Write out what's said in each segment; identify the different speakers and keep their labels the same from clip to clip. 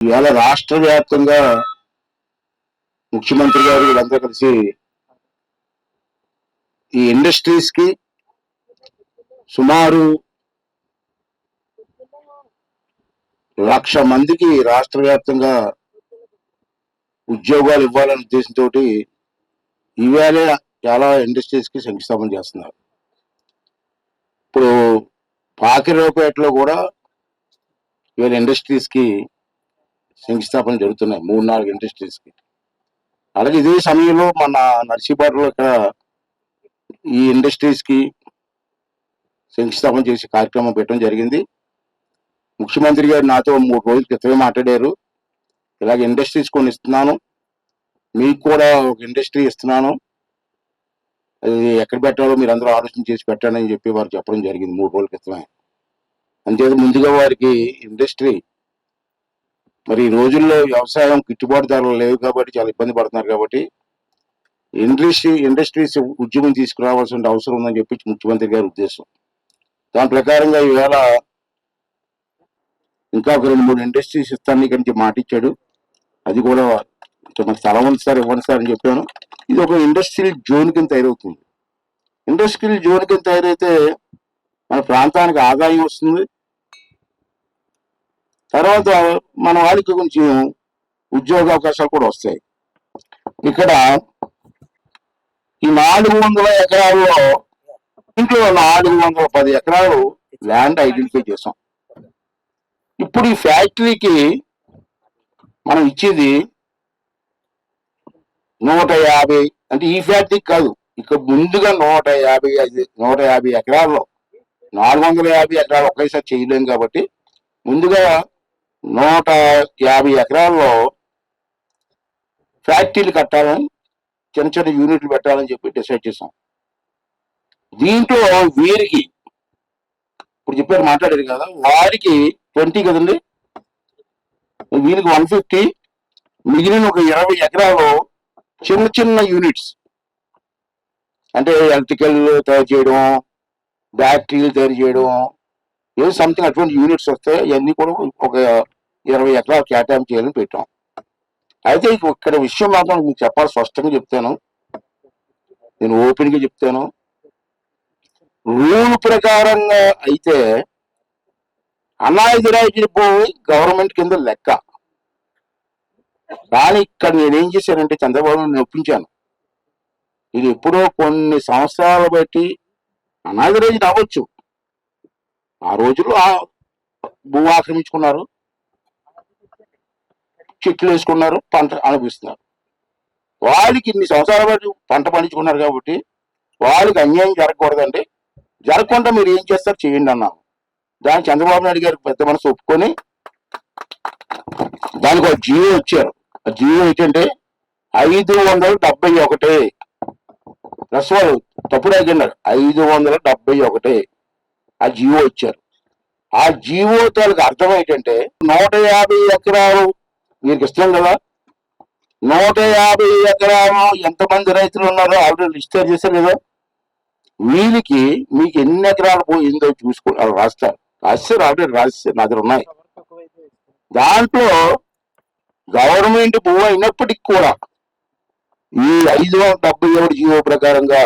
Speaker 1: ఇవాళ రాష్ట్ర వ్యాప్తంగా ముఖ్యమంత్రి గారు వీళ్ళందరూ కలిసి ఈ ఇండస్ట్రీస్కి సుమారు లక్ష మందికి రాష్ట్ర వ్యాప్తంగా ఉద్యోగాలు ఇవ్వాలనే ఉద్దేశంతో ఇవాళ చాలా ఇండస్ట్రీస్కి శంకుస్థాపన చేస్తున్నారు. ఇప్పుడు పాకిరేపేటలో కూడా ఇవాళ ఇండస్ట్రీస్కి శంకుస్థాపన జరుగుతున్నాయి. మూడు నాలుగు ఇండస్ట్రీస్కి అలాగే ఇదే సమయంలో మన నర్సీపాటలో ఇక్కడ ఈ ఇండస్ట్రీస్కి శంకుస్థాపన చేసే కార్యక్రమం పెట్టడం జరిగింది. ముఖ్యమంత్రి గారు నాతో మూడు రోజుల క్రితమే మాట్లాడారు. ఇలాగ ఇండస్ట్రీస్ కొన్ని ఇస్తున్నాను మీకు కూడా ఒక ఇండస్ట్రీ ఇస్తున్నాను. అది ఎక్కడ పెట్టాలో మీరు అందరూ ఆలోచన చేసి పెట్టండి అని చెప్పి వారు చెప్పడం జరిగింది మూడు రోజుల క్రితమే. అంతేత ముందుగా వారికి ఇండస్ట్రీ మరి ఈ రోజుల్లో వ్యవసాయం గిట్టుబాటు ధరలు లేవు కాబట్టి చాలా ఇబ్బంది పడుతున్నారు కాబట్టి ఇండస్ట్రీ ఇండస్ట్రీస్ ఉద్యమం తీసుకురావాల్సిన అవసరం ఉందని చెప్పి ముఖ్యమంత్రి గారి ఉద్దేశం. దాని ప్రకారంగా ఈవేళ ఇంకా ఒక రెండు మూడు ఇండస్ట్రీస్ ఇస్తాను ఇక్కడి నుంచి మాట ఇచ్చాడు. అది కూడా ఇంకా స్థలం ఉంది సార్ ఇవ్వండి సార్ అని చెప్పాను. ఇది ఒక ఇండస్ట్రియల్ జోన్ కింద తయారవుతుంది. ఇండస్ట్రియల్ జోన్ కింద తయారైతే మన ప్రాంతానికి ఆదాయం వస్తుంది. తర్వాత మన వాళ్ళకి కొంచెం ఉద్యోగ అవకాశాలు కూడా వస్తాయి. ఇక్కడ ఈ నాలుగు వందల ఎకరాల్లో ఇంట్లో నాలుగు వందల పది ఎకరాలు ల్యాండ్ ఐడెంటిఫై చేసాం. ఇప్పుడు ఈ ఫ్యాక్టరీకి మనం ఇచ్చేది నూట యాభై అంటే ఈ ఫ్యాక్టరీకి కాదు ఇక్కడ ముందుగా నూట యాభై ఐదు నూట యాభై ఎకరాల్లో నాలుగు వందల యాభై ఎకరాలు ఒకేసారి చేయలేం కాబట్టి ముందుగా నూట యాభై ఎకరాల్లో ఫ్యాక్టరీలు కట్టాలని చిన్న చిన్న యూనిట్లు పెట్టాలని చెప్పి డిసైడ్ చేశాం. దీంట్లో వీరికి ఇప్పుడు చెప్పారు మాట్లాడారు కదా వారికి ట్వంటీ కదండి? వీరికి వన్ ఫిఫ్టీ మిగిలిన ఒక ఇరవై ఎకరాలు చిన్న చిన్న యూనిట్స్. అంటే ఎలక్ట్రికల్ తయారు చేయడం బ్యాటరీలు తయారు చేయడం ఏదో సంథింగ్ అటువంటి యూనిట్స్ వస్తాయి అవన్నీ కూడా ఒక ఇరవై ఎకరాలు కేటాయింపు చేయాలని పెట్టాం. అయితే ఇక్కడ విషయం మాత్రం మీకు చెప్పాలి స్పష్టంగా చెప్తాను. నేను ఓపెన్గా చెప్తాను. రూల్ ప్రకారంగా అయితే అనాథరైజ్డ్ భూమి గవర్నమెంట్ కింద లెక్క. కానీ ఇక్కడ నేనేం చేశానంటే చంద్రబాబు నాయుడుని ఒప్పించాను ఇది ఎప్పుడో కొన్ని సంవత్సరాలు బట్టి అనాథరైజ్డ్ రావచ్చు ఆ రోజుల్లో ఆ భూ ఆక్రమించుకున్నారు. చెట్లు వేసుకున్నారు పంట అనిపిస్తున్నారు వాళ్ళకి ఇన్ని సంవత్సరాల పాటు పంట పండించుకున్నారు కాబట్టి వాళ్ళకి అన్యాయం జరగకూడదండి. జరగకుండా మీరు ఏం చేస్తారు చేయండి అన్నాను. దానికి చంద్రబాబు నాయుడు గారు పెద్ద మనసు ఒప్పుకొని దానికి ఒక జియో వచ్చారు ఆ జియో ఏంటంటే ఐదు వందల డెబ్బై ఒకటి. ప్లస్ వాళ్ళు తప్పుడు అడిగినారు ఐదు వందల డెబ్బై ఒకటి. ఆ జియో ఇచ్చారు. ఆ జియో తాలూకు అర్థం ఏంటంటే నూట యాభై ఎకరాలు మీకు ఇష్టం కదా? నూట యాభై ఎకరాలు ఎంతమంది రైతులు ఉన్నారో ఆల్రెడీ లిస్ట్ చేశారు కదా? వీళ్ళకి మీకు ఎన్ని ఎకరాలు పోయిందో చూసుకో వాళ్ళు రాస్తారు. రాస్తారు ఆల్రెడీ రాస్తారు నా దగ్గర ఉన్నాయి. దాంట్లో గవర్నమెంట్ భూ అయినప్పటికి కూడా ఈ ఐదు వందల డెబ్బై ఏడు జీవో ప్రకారంగా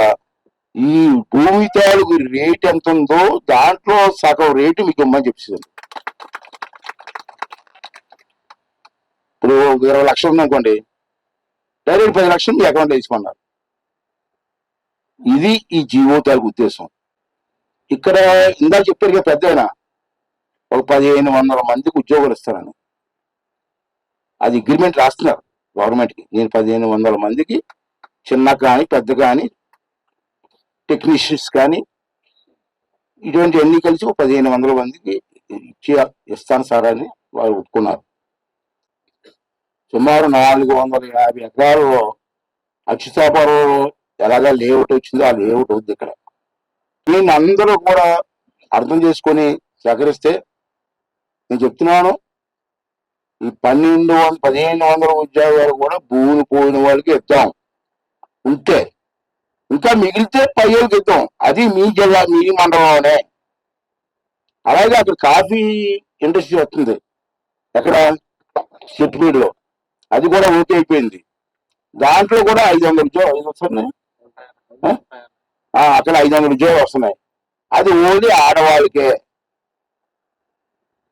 Speaker 1: ఈ భూమి తాలూకు రేట్ ఎంత ఉందో దాంట్లో సగం రేటు మీకు ఇమ్మని చెప్పేసింది ఇప్పుడు ఇరవై లక్షలు ఉందనుకోండి డైరెక్ట్ పది లక్షలు మీ అకౌంట్ వేసుకున్నారు ఇది ఈ జీవో తాలూకు ఉద్దేశం. ఇక్కడ ఇందాక చెప్పారు కదా పెద్ద ఒక పదిహేను వందల మందికి ఉద్యోగాలు ఇస్తారని. అది అగ్రిమెంట్ రాస్తున్నారు గవర్నమెంట్కి నేను పదిహేను వందల మందికి చిన్న కానీ పెద్ద కానీ టెక్నీషియన్స్ కానీ ఇటువంటి అన్ని కలిసి ఒక పదిహేను వందల మందికి ఇచ్చి ఇస్తాను సార్ అని వాళ్ళు ఒప్పుకున్నారు. సుమారు నాలుగు వందల యాభై ఎకరాల్లో అక్షితాపురం ఎలాగా లేఅవుట్ వచ్చిందో ఆ లేఅవుట్ అవుద్ది ఇక్కడ. దీన్ని అందరూ కూడా అర్థం చేసుకొని సహకరిస్తే నేను చెప్తున్నాను ఈ పన్నెండు వందల పదిహేను వందల ఉద్యోగాలు కూడా భూములు పోయిన వాళ్ళకి ఇద్దాం. ఉంటే ఇంకా మిగిలితే పై వాళ్ళకి ఇద్దాం అది మీ జిల్లా మీ మండలంలోనే. అలాగే అక్కడ కాఫీ ఇండస్ట్రీ వస్తుంది. ఎక్కడ? సెటిల్మెంట్లో అది కూడా ఓకే అయిపోయింది. దాంట్లో కూడా ఐదు వందల ఐదు వస్తున్నాయి? అక్కడ ఐదు వందల ఉద్యోగాలు వస్తున్నాయి. అది ఓన్లీ ఆడవాళ్ళకే.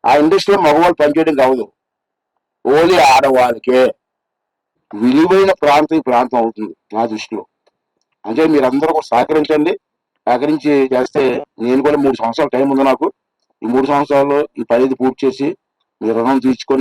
Speaker 1: ఆ ఇండస్ట్రీలో మగవాళ్ళు పనిచేయడం కావదు ఓన్లీ ఆడవాళ్ళకే. విలువైన ప్రాంతం ఈ ప్రాంతం అవుతుంది నా దృష్టిలో. అంటే మీరందరూ కూడా సహకరించండి. సహకరించి చేస్తే నేను కూడా మూడు సంవత్సరాలు టైం ఉంది నాకు. ఈ మూడు సంవత్సరాలు ఈ పని పూర్తి చేసి మీ రుణం తీర్చుకొని